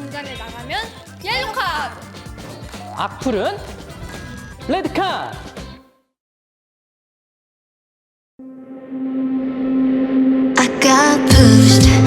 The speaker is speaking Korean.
중간에 나가면 옐로 카드. 악플은 레드 카드. I got pushed